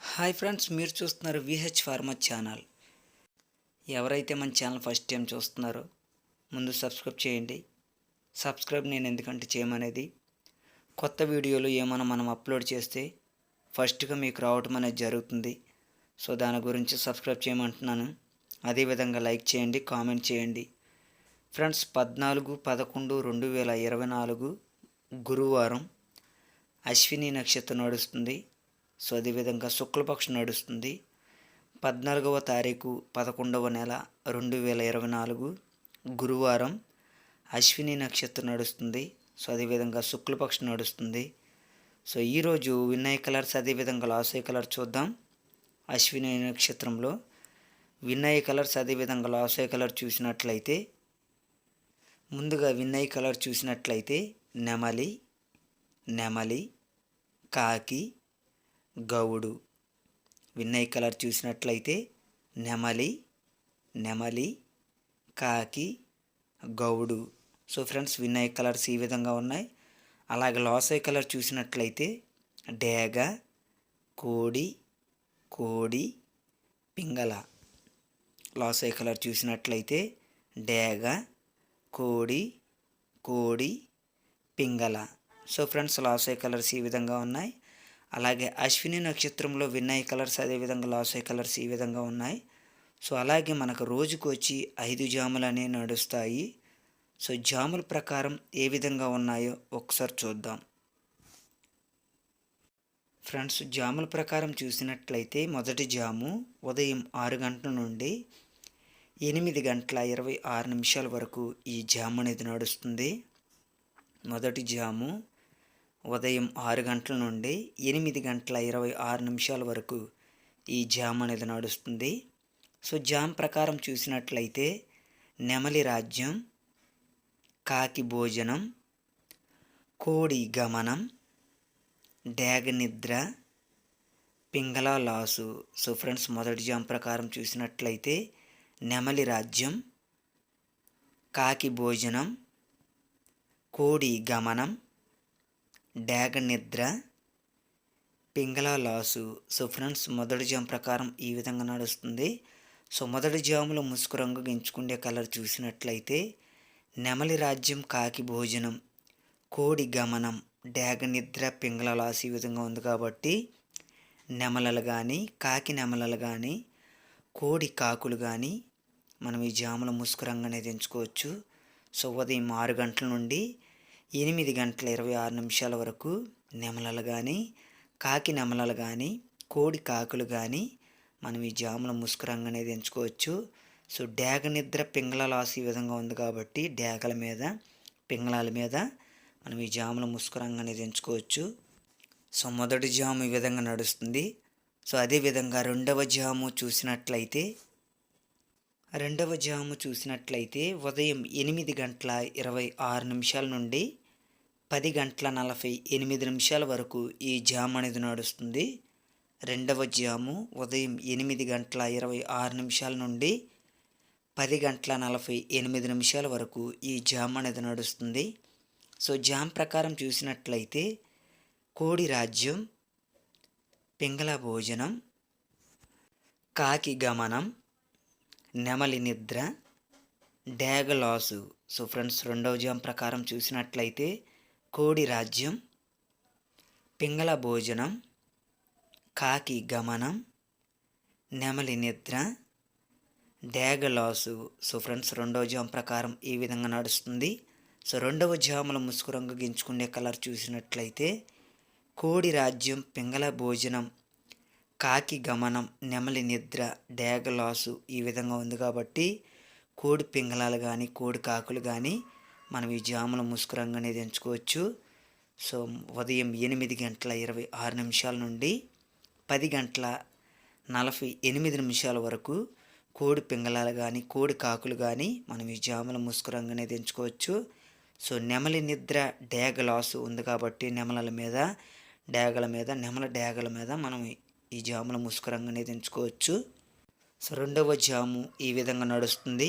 Hi friends మీరు చూస్తున్నారు VH pharma channel. ఎవరైతే మన ఛానల్ ఫస్ట్ టైం చూస్తున్నారో ముందు సబ్స్క్రైబ్ చేయండి. సబ్స్క్రైబ్ నేను ఎందుకంటే చేయమనేది. కొత్త వీడియోలు ఏమైనా మనం అప్లోడ్ చేస్తే ఫస్ట్గా మీకు రావటం అనేది జరుగుతుంది. సో దాని గురించి సబ్స్క్రైబ్ చేయమంటున్నాను. అదేవిధంగా లైక్ చేయండి కామెంట్ చేయండి. ఫ్రెండ్స్ పద్నాలుగు పదకొండు రెండు వేల ఇరవై నాలుగు గురువారం అశ్విని నక్షత్రం నడుస్తుంది. సో అదేవిధంగా శుక్లపక్షం నడుస్తుంది. పద్నాలుగవ తారీఖు పదకొండవ నెల రెండు వేల ఇరవై నాలుగు గురువారం అశ్విని నక్షత్రం నడుస్తుంది. సో అదేవిధంగా శుక్లపక్షం నడుస్తుంది. సో ఈరోజు వినయ్ కలర్స్ అదేవిధంగా లాసే కలర్ చూద్దాం. అశ్విని నక్షత్రంలో వినయ్ కలర్స్ అదేవిధంగా లాసే కలర్ చూసినట్లయితే ముందుగా వినయ్ కలర్ చూసినట్లయితే నెమలి నెమలి కాకి గౌడు. వినయ్ కలర్ చూసినట్లయితే నెమలి నెమలి కాకి గౌడు. సో ఫ్రెండ్స్ వినయ్ కలర్స్ ఈ విధంగా ఉన్నాయి. అలాగే లాసై కలర్ చూసినట్లయితే డేగ కోడి కోడి పింగళ. లాసై కలర్ చూసినట్లయితే డేగ కోడి కోడి పింగళ. సో ఫ్రెండ్స్ లాసై కలర్స్ ఈ విధంగా ఉన్నాయి. అలాగే అశ్విని నక్షత్రంలో వినయ్ కలర్స్ అదేవిధంగా లాసై కలర్స్ ఈ విధంగా ఉన్నాయి. సో అలాగే మనకు రోజుకు వచ్చి ఐదు జాములు అనేవి నడుస్తాయి. సో జాముల ప్రకారం ఏ విధంగా ఉన్నాయో ఒకసారి చూద్దాం. ఫ్రెండ్స్ జాముల ప్రకారం చూసినట్లయితే మొదటి జాము ఉదయం ఆరు గంటల నుండి ఎనిమిది గంటల ఇరవై ఆరు నిమిషాల వరకు ఈ జాము అనేది నడుస్తుంది. మొదటి జాము ఉదయం ఆరు గంటల నుండి ఎనిమిది గంటల ఇరవై ఆరు నిమిషాల వరకు ఈ జామ్ అనేది నడుస్తుంది. సో జామ్ ప్రకారం చూసినట్లయితే నెమలి రాజ్యం కాకి భోజనం కోడి గమనం డ్యాగ నిద్ర పింగళ లాసు. సో ఫ్రెండ్స్ మొదటి జామ్ ప్రకారం చూసినట్లయితే నెమలి రాజ్యం కాకి భోజనం కోడి గమనం డ్యాగ నిద్ర పింగళ లాసు. సో ఫ్రెండ్స్ మొదటి జామ్ ప్రకారం ఈ విధంగా నడుస్తుంది. సో మొదటి జాములో ముసుగు రంగు ఎంచుకునే కలర్ చూసినట్లయితే నెమలి రాజ్యం కాకి భోజనం కోడి గమనం డ్యాగ నిద్ర పింగళ లాసు ఈ విధంగా ఉంది కాబట్టి నెమలలు కానీ కాకి నెమలలు కానీ కోడి కాకులు కానీ మనం ఈ జాముల ముసుగు రంగు అనేది ఎంచుకోవచ్చు. సో ఉదయం ఆరు గంటల నుండి ఎనిమిది గంటల ఇరవై ఆరు నిమిషాల వరకు నెమలలు కానీ కాకి నెమలలు కానీ కోడి కాకులు కానీ మనం ఈ జాముల ముసుగు రంగు అనేది ఎంచుకోవచ్చు. సో డేగ నిద్ర పింగళ లాస్ ఈ విధంగా ఉంది కాబట్టి డేగల మీద పింగళాల మీద మనం ఈ జాముల ముసుగు రంగు అనేది ఎంచుకోవచ్చు. సో మొదటి జాము ఈ విధంగా నడుస్తుంది. సో అదేవిధంగా రెండవ జాము చూసినట్లయితే రెండవ జాము చూసినట్లయితే ఉదయం ఎనిమిది గంటల ఇరవై ఆరు నిమిషాల నుండి పది గంటల నలభై ఎనిమిది నిమిషాల వరకు ఈ జామ్ అనేది నడుస్తుంది. రెండవ జాము ఉదయం ఎనిమిది గంటల ఇరవై ఆరు నిమిషాల నుండి పది గంటల నలభై ఎనిమిది నిమిషాల వరకు ఈ జామ్ అనేది నడుస్తుంది. సో జామ్ ప్రకారం చూసినట్లయితే కోడి రాజ్యం పింగళ భోజనం కాకి గమనం నెమలి నిద్ర డ్యాగ లాసు. సో ఫ్రెండ్స్ రెండవ జామ్ ప్రకారం చూసినట్లయితే కోడి రాజ్యం పింగళ భోజనం కాకి గమనం నెమలి నిద్ర డేగలాసు. సో ఫ్రెండ్స్ రెండవ జామ్ ప్రకారం ఈ విధంగా నడుస్తుంది. సో రెండవ జాములు ముసుగు రంగు గించుకునే కలర్ చూసినట్లయితే కోడి రాజ్యం పింగళ భోజనం కాకి గమనం నెమలి నిద్ర డేగలాసు ఈ విధంగా ఉంది కాబట్టి కోడి పింగళాలు కానీ కోడి కాకులు కానీ మనం ఈ జాముల ముసుగు రంగు అనేది ఎంచుకోవచ్చు సో ఉదయం ఎనిమిది గంటల ఇరవై ఆరు నిమిషాల నుండి పది గంటల నలభై ఎనిమిది నిమిషాల వరకు కోడి పింగళాలు కానీ కోడి కాకులు కానీ మనం ఈ జాముల ముసుగు రంగు అనేది ఎంచుకోవచ్చు సో నెమలి నిద్ర డేగ లాసు ఉంది కాబట్టి నెమలల మీద డేగల మీద నెమల డేగల మీద మనం ఈ జాముల ముసుగు రంగు అనేది ఎంచుకోవచ్చు సో రెండవ జాము ఈ విధంగా నడుస్తుంది.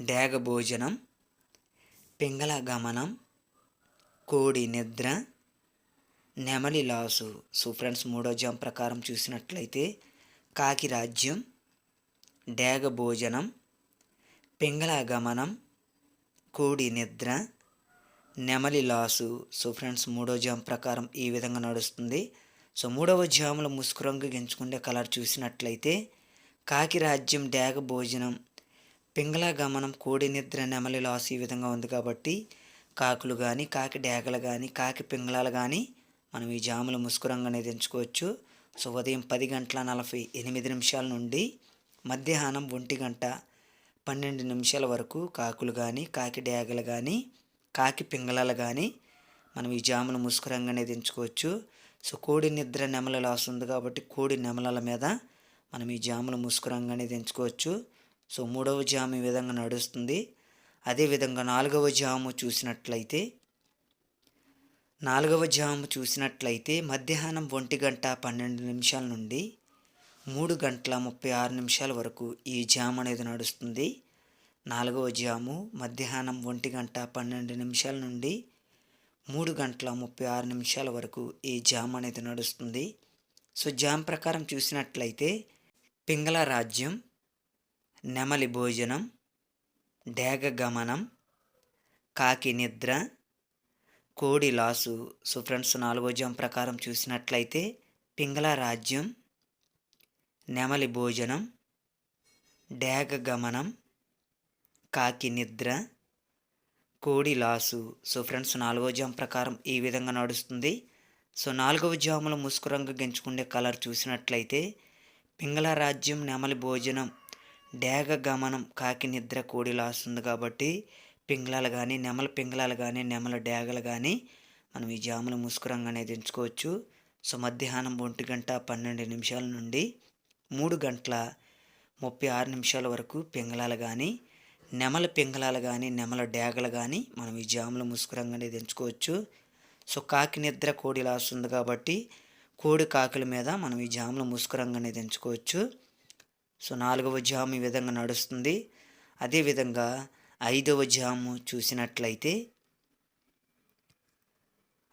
డేగ భోజనం పింగళ గమనం కోడి నిద్ర నెమలి లాసు. సో ఫ్రెండ్స్ మూడో జాం ప్రకారం చూసినట్లయితే కాకి రాజ్యం డేగ భోజనం పింగళ గమనం కోడి నిద్ర నెమలి లాసు. సో ఫ్రెండ్స్ మూడో జాం ప్రకారం ఈ విధంగా నడుస్తుంది. సో మూడవ జాములు ముసుగు రంగు కలర్ చూసినట్లయితే కాకి రాజ్యం డేగ భోజనం పింగళ గమనం కోడి నిద్ర నెమలి లాస్ ఈ విధంగా ఉంది కాబట్టి కాకులు కానీ కాకి డేగలు కానీ కాకి పింగళాలు కానీ మనం ఈ జాముల ముసుగు రంగు అనేది ఎంచుకోవచ్చు సో ఉదయం పది గంటల నలభై ఎనిమిది నిమిషాల నుండి మధ్యాహ్నం ఒంటి గంట పన్నెండు నిమిషాల వరకు కాకులు కానీ కాకి డేగలు కానీ కాకి పింగళాలు కానీ మనం ఈ జాముల ముసుగు రంగు అనేది ఎంచుకోవచ్చు సో కోడి నిద్ర నెమల లాస్ ఉంది కాబట్టి కోడి నెమలల మీద మనం ఈ జాముల ముసుగు రంగు అనేది ఎంచుకోవచ్చు సో మూడవ జాము ఈ విధంగా నడుస్తుంది. అదేవిధంగా నాలుగవ జాము చూసినట్లయితే నాలుగవ జాము చూసినట్లయితే మధ్యాహ్నం ఒంటి గంట పన్నెండు నిమిషాల నుండి మూడు గంటల ముప్పై ఆరు నిమిషాల వరకు ఈ జామ్ అనేది నడుస్తుంది. నాలుగవ జాము మధ్యాహ్నం ఒంటి గంట పన్నెండు నిమిషాల నుండి మూడు గంటల ముప్పై ఆరు నిమిషాల వరకు ఈ జామ్ అనేది నడుస్తుంది. సో జామ్ ప్రకారం చూసినట్లయితే పింగళ రాజ్యం నెమలి భోజనం డేగ గమనం కాకి నిద్ర కోడి లాసు. సో ఫ్రెండ్స్ నాలుగో జం ప్రకారం చూసినట్లయితే పింగళ రాజ్యం నెమలి భోజనం డేగ గమనం కాకి నిద్ర కోడి లాసు. సో ఫ్రెండ్స్ నాలుగో జామ్ ప్రకారం ఈ విధంగా నడుస్తుంది. సో నాలుగవ జాములో ముసుగు రంగు గెంచుకునే కలర్ చూసినట్లయితే పింగళ రాజ్యం నెమలి భోజనం డేగ గమనం కాకి నిద్ర కోడి లాస్తుంది కాబట్టి పింగళాలు కానీ నెమల పింగళాలు కానీ నెమల డేగలు కానీ మనం ఈ జాముల ముసుకురంగానే దించుకోవచ్చు. సో మధ్యాహ్నం ఒంటి గంట పన్నెండు నిమిషాల నుండి మూడు గంటల ముప్పై ఆరు నిమిషాల వరకు పింగళాలు కానీ నెమల పింగళాలు కానీ నెమల డేగలు కానీ మనం ఈ జాముల ముసుకురంగానే దించుకోవచ్చు. సో కాకి నిద్ర కోడి లాస్తుంది కాబట్టి కోడి కాకుల మీద మనం ఈ జాముల ముసుకురంగానే దించుకోవచ్చు. సో నాలుగవ జాము ఈ విధంగా నడుస్తుంది. అదేవిధంగా ఐదవ జాము చూసినట్లయితే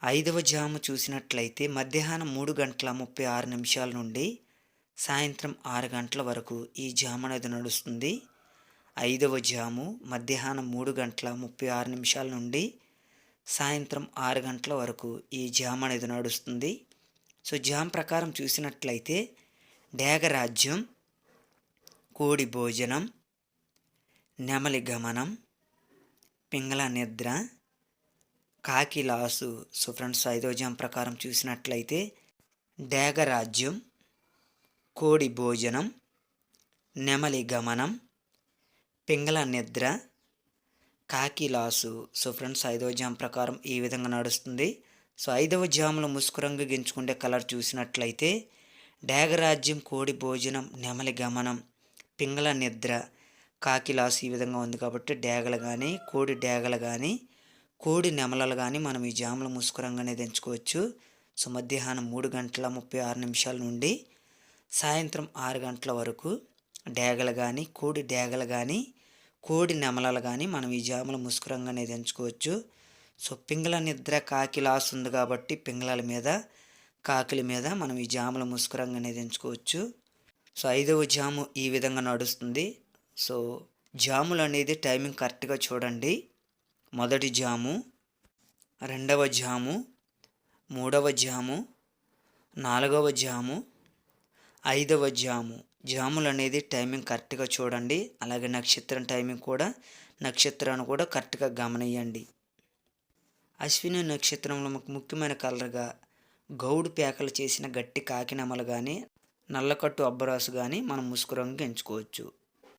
ఐదవ జాము చూసినట్లయితే మధ్యాహ్నం మూడు గంటల ముప్పై ఆరు నిమిషాల నుండి సాయంత్రం ఆరు గంటల వరకు ఈ జాము అనేది నడుస్తుంది. ఐదవ జాము మధ్యాహ్నం మూడు గంటల ముప్పై ఆరు నిమిషాల నుండి సాయంత్రం ఆరు గంటల వరకు ఈ జామ్ అనేది నడుస్తుంది. సో జామ్ ప్రకారం చూసినట్లయితే డేగరాజ్యం కోడి భోజనం నెమలి గమనం పింగళ నిద్ర కాకి లాసు. సో ఫ్రెండ్స్ ఐదోజం ప్రకారం చూసినట్లయితే డేగరాజ్యం కోడి భోజనం నెమలి గమనం పింగళ నిద్ర కాకి లాసు. సో ఫ్రెండ్స్ ఐదవ జామ్ ప్రకారం ఈ విధంగా నడుస్తుంది. సో ఐదవ జాములో ముసుగు రంగు గించుకుంటే కలర్ చూసినట్లయితే డేగరాజ్యం కోడి భోజనం నెమలి గమనం పింగళ నిద్ర కాకిలాసు ఈ విధంగా ఉంది కాబట్టి డేగలు కానీ కోడి డేగలు కానీ కోడి నెమలలు కానీ మనం ఈ జాముల ముసుగు రంగు ఎంచుకోవచ్చు సో మధ్యాహ్నం మూడు గంటల ముప్పై ఆరు నిమిషాల నుండి సాయంత్రం ఆరు గంటల వరకు డేగలు కానీ కోడి డేగలు కానీ కోడి నెమలలు కానీ మనం ఈ జాముల ముసుకురంగా అనేది ఎంచుకోవచ్చు సో పింగళ నిద్ర కాకి లాస్ ఉంది కాబట్టి పింగళాల మీద కాకిల మీద మనం ఈ జాముల ముసుకురంగా అనేది ఎంచుకోవచ్చు సో ఐదవ జాము ఈ విధంగా నడుస్తుంది. సో జాములు అనేది టైమింగ్ కరెక్ట్గా చూడండి. మొదటి జాము రెండవ జాము మూడవ జాము నాలుగవ జాము ఐదవ జాము. జాములు అనేది టైమింగ్ కరెక్ట్గా చూడండి. అలాగే నక్షత్రం టైమింగ్ కూడా నక్షత్రాన్ని కూడా కరెక్ట్గా గమనియండి. అశ్విని నక్షత్రంలో మాకు ముఖ్యమైన కలర్గా గౌడు పేకలు చేసిన గట్టి కాకినమలు కానీ నల్లకట్టు అబ్బరాసు కానీ మనం ముసుగు రంగు ఎంచుకోవచ్చు.